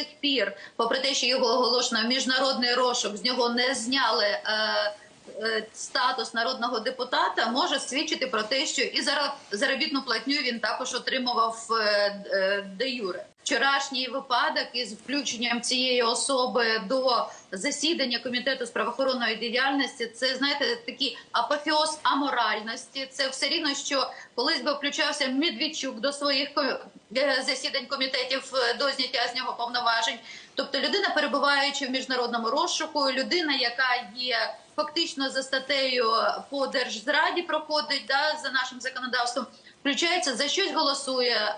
сих пір, попри те, що його оголошено міжнародний розшук, з нього не зняли. Е, е, Статус народного депутата може свідчити про те, що і заробітну платню він також отримував е, е, де юре. Вчорашній випадок із включенням цієї особи до засідання комітету з правоохоронної діяльності. Це знаєте такий апофеоз аморальності. Це все рівно, що колись би включався Медведчук до своїх е, засідань комітетів е, до зняття з нього повноважень. Тобто, людина, перебуваючи в міжнародному розшуку, людина, яка є фактично за статтею по держзраді, проходить да за нашим законодавством. Включається за щось голосує,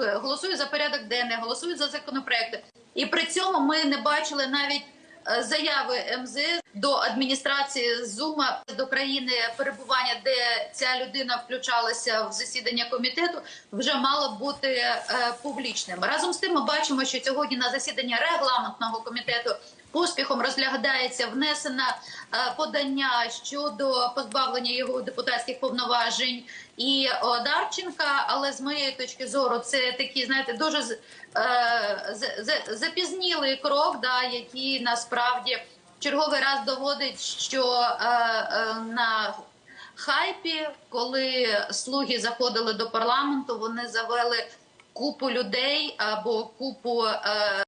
е, голосує за порядок денний, голосує за законопроекти. І при цьому ми не бачили навіть е, заяви МЗС до адміністрації Зума до країни перебування, де ця людина включалася в засідання комітету, вже мало бути е, публічним. Разом з тим, ми бачимо, що сьогодні на засідання регламентного комітету поспіхом розглядається внесена е, подання щодо позбавлення його депутатських повноважень і Одарченка. Але з моєї точки зору, це такий, знаєте, дуже е, запізнілий крок, да, який насправді черговий раз доводить, що е, е, на хайпі, коли слуги заходили до парламенту, вони завели купу людей або купу. Е,